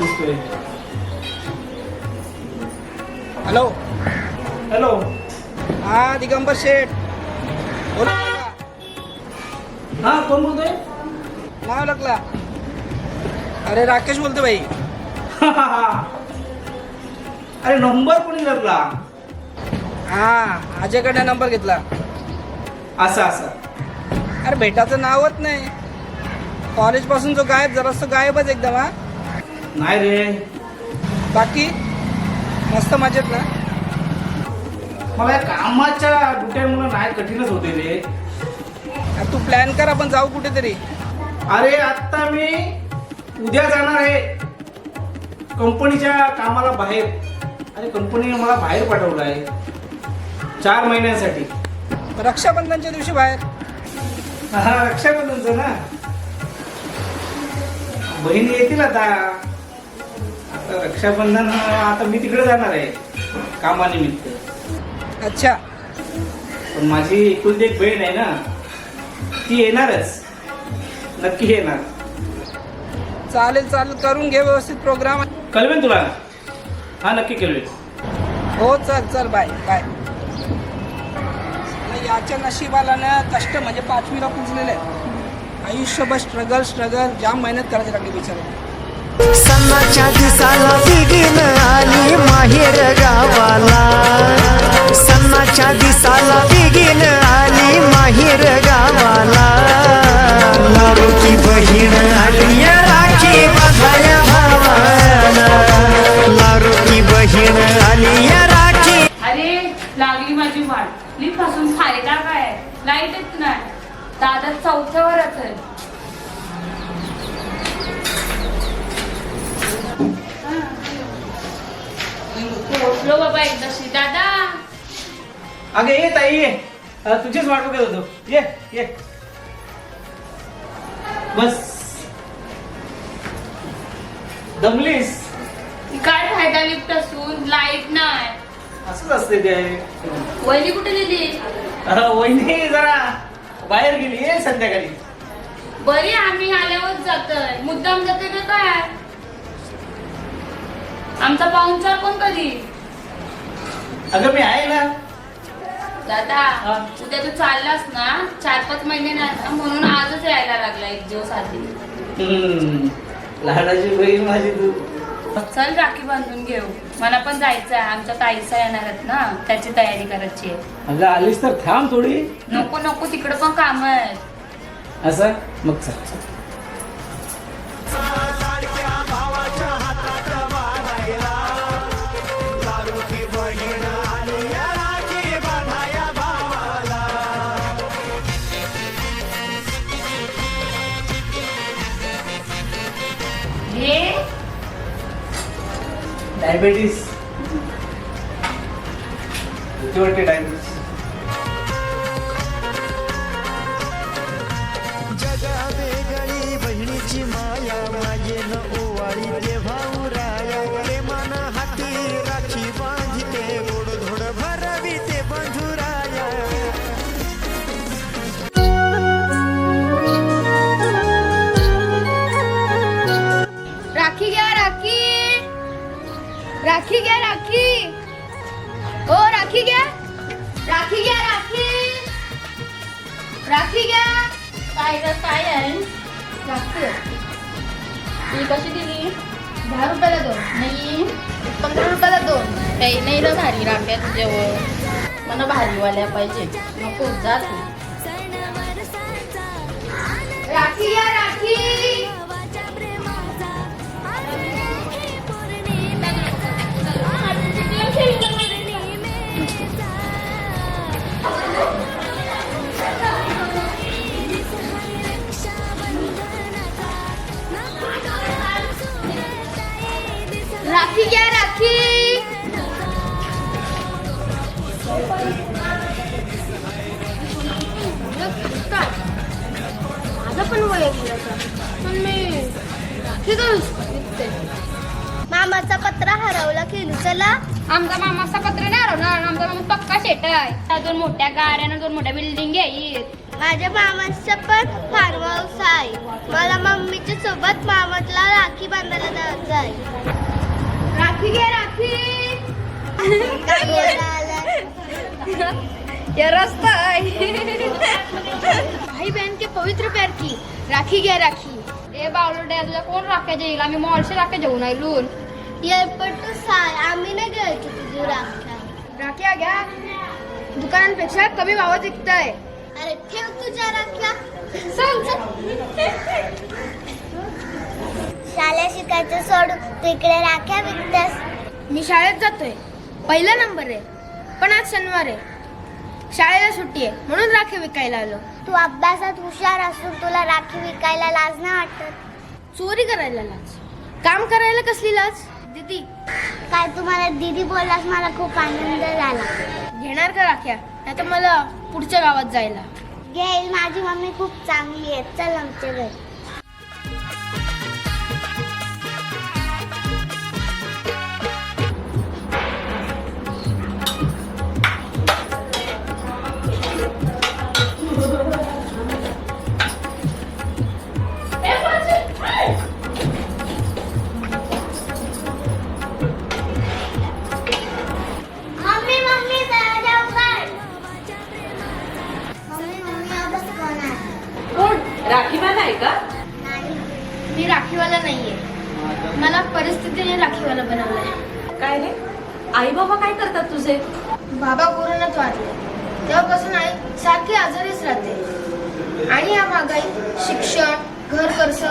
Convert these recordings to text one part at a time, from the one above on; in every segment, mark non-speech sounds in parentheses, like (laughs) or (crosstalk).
दिसतोय. Hello. Hello. हा दिगंबर शेठ. बोला हा कोण बोलतोय? नाव लागला अरे राकेश बोलतो भाई अरे नंबर कोणी लागला हा अजयकडनं नंबर घेतला. असं असं. अरे भेटाचं नावच नाही. कॉलेजपासून जो गायब जरासं गायबच एकदम हा. नाही रे. बाकी? मस्त मजेत ना? मला या कामाच्या डुट्यामुळे नाही कठीणच होते रे. तू प्लॅन कर आपण जाऊ कुठेतरी. अरे आत्ता मी उद्या जाणार आहे. कंपनीच्या कामाला बाहेर. अरे कंपनीने मला बाहेर पाठवलं आहे चार महिन्यांसाठी. रक्षाबंधनच्या दिवशी बाहेर. हा रक्षाबंधनचं ना? बहिणी येतील आता. आता रक्षाबंधन आता मी तिकडे जाणार आहे कामानिमित्त. अच्छा. पण माझी एकुलती एक बहीण आहे ना ती येणारच. नक्की येणार. चालेल चालेल करून घे व्यवस्थित प्रोग्राम कळवेन तुला? हा नक्की कळवेन. हो चल चल बाय बाय याच्या नशिबाला ना कष्ट म्हणजे पाचवीला पुजलेले आहेत. आयुष्यभर स्ट्रगल स्ट्रगल जाम मेहनत करायची लागली बिचारा सणाच्या दिसाला बिगीन आली माहेर गावाला. सणाच्या दिसाला बिगीन आली माहेर दादा. अगे ये ताई ये. अ, तुझीच वाट बघत होतो. ये ये. बस. दमलीस? काय फायदा लिफ्ट असून? लाइट नाही. असंच असते ते. वहिनी कुठे गेली? अ, वहिनी जरा बाहेर गेली. ये संध्याकाळी. बरी आम्ही आल्यावर जातोय. मुद्दाम जातोय का काय? आमचा पाहुणचार कोण कधी? अगं मी आहे ना. दादा हा. उद्या तू चाललास ना चार पाच महिने ना म्हणून आजच यायला लागला एक दिवस आधी. हम्म, लहानाची बहीण माझी तू. चल राखी बांधून घेऊ. मला पण जायचं आहे आमच्या ताईसा येणार आहेत ना त्याची तयारी करायची आहे. अगं आलीस तर थांब थोडी. नको नको तिकडे पण काम आहेत. असं? मग चल चल. It is Majority diabetes. Rakhi घ्या राखी. हो राखी घ्या. राखी घ्या राखी. राखी घ्या. काय ग काय आहे? राखी ही कशी दिली? दहा रुपयाला दोन. नाही. पंधरा रुपयाला दोन. काही नाही ना भारी राख्या तुझ्यावर. मला भारीवाल्या पाहिजे. नको जा तू. राखी घ्या राखी राखी. पण मी मामाचा पत्रा हरवला केलू चला. आमचा मामाचा पत्र नाही हरवणार आमचा मामा पक्का शेट आहे. त्या दोन मोठ्या गाड्या दोन मोठ्या बिल्डिंग आहेत माझ्या मामाचं पण फार्म हाऊस आहे. मला मम्मीच्या सोबत मामाला राखी बांधायला जायचं आहे. राखी घे राखी. (laughs) (laughs) ये रास्ता है। भाई बहन के पवित्र प्यार की। राखी घ्या राखी। ए बावलोड्या तुला कोण राख्या जाईल आम्ही मॉलशी राख्या जेवून आयलून एअरपोर्ट साय आम्ही नाही घ्यायची तुझी राख्या राख्या घ्या दुकानांपेक्षा कमी भावात विकताय अरे ठेव तुझ्या राख्या सांग शाळा शिकायचं सोडू तिकडे राख्या विकतेस? मी शाळेत जातोय पहिला नंबर आहे पण आज शनिवार आहे शाळेला सुट्टी आहे म्हणून राखी विकायला आलो. तू अभ्यासात हुशार असून तुला राखी विकायला लाज नाही वाटत? चोरी करायला लाज. काम करायला कसली लाज? दीदी काय तुम्हाला दीदी बोललास मला खूप आनंद झाला. घेणार का राख्या? नाही तर मला पुढच्या गावात जायला. घेईल माझी मम्मी खूप चांगली आहे चल आमच्या घरी. कोरोनात वारले तेव्हापासून आई सारखी आजारीच राहते. आणि या महागाई शिक्षण घर खर्च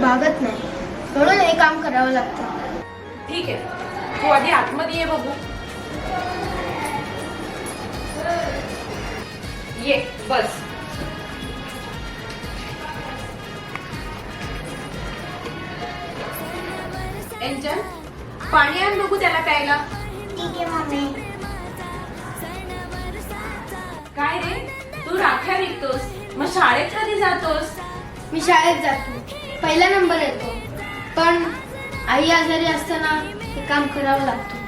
भागत नाही. म्हणून हे काम करावं लागतं. ठीक आहे. तू आधी आतमध्ये ये बघू. ये बस. एंजल पाणी आण बघू त्याला प्यायला. ठीक आहे मम्मी. काय रे? तू राख्या विकतोस? मग शाळेत कधी जातोस? मी शाळेत जातो. पहिला नंबर येतो. पण आई आजारी असताना हे काम करावं लागतं.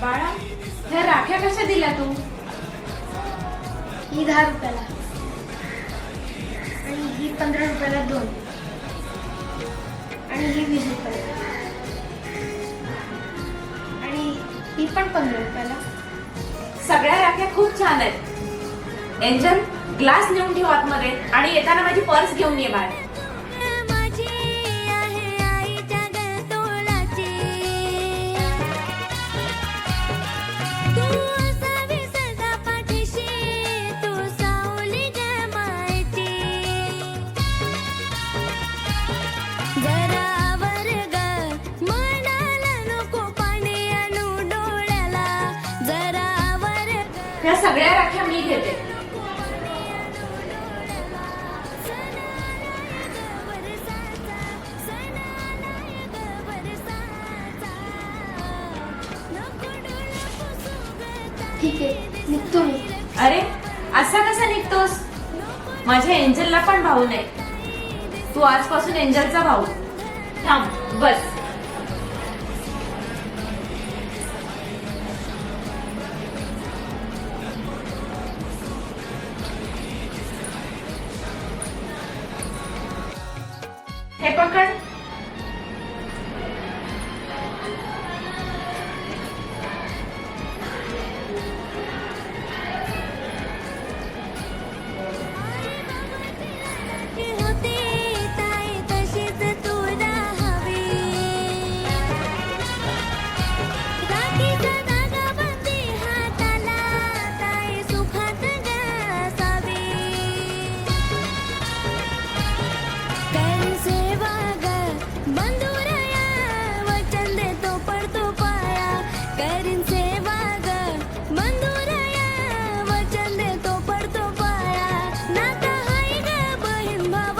बाळा ह्या राख्या कशा दिल्या तू? दहा रुपयाला. आणि ही पंधरा रुपयाला दोन. आणि ही वीस रुपयाला. आणि ही पण पंधरा रुपयाला. सगळ्या राख्या खूप छान आहेत. एंजल ग्लास नेऊन ठेव आतमध्ये आणि येताना माझी पर्स घेऊन ये बाहेर. ह्या सगळ्या राख्या मी घेते. ठीक आहे निघतो मी. अरे असा कसा निघतोस? माझ्या एंजलला पण भाऊ नाही. तू आजपासून एंजलचा भाऊ. थांब बस. हे पकड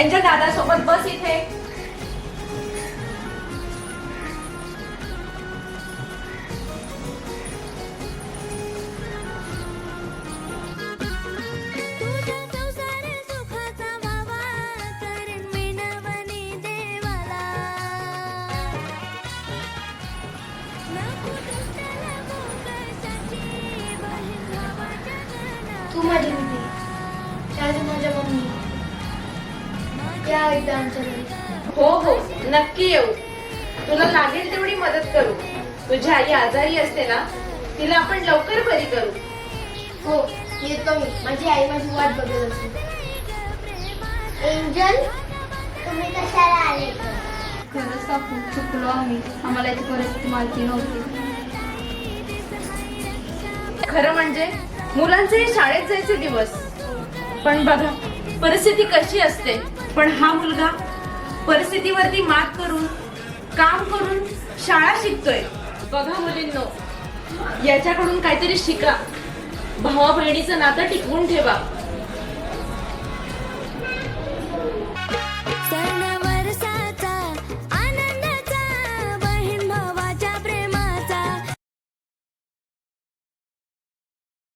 यांच्या दादासोबत बस इथे. एकदा आमच्या घरी हो हो नक्की येऊ. तुला लागेल तेवढी मदत करू. तुझी आई आजारी असते ना तिला आपण लवकर बरी करू. हो येतो मी. माझी आई माझी वाट बघत असेल एंजल तुम्ही कशाला आले खरंच खूप चुकलो आम्ही. आम्हाला याची परिस्थिती माहिती नव्हती. खरं म्हणजे मुलांचे शाळेत जायचे दिवस. पण बघा परिस्थिती कशी असते? पण हा मुलगा परिस्थितीवरती मात करून काम करून शाळा शिकतोय. बघा मुलींनो याच्याकडून काहीतरी शिका. भावा बहिणीचं नातं टिकवून ठेवा.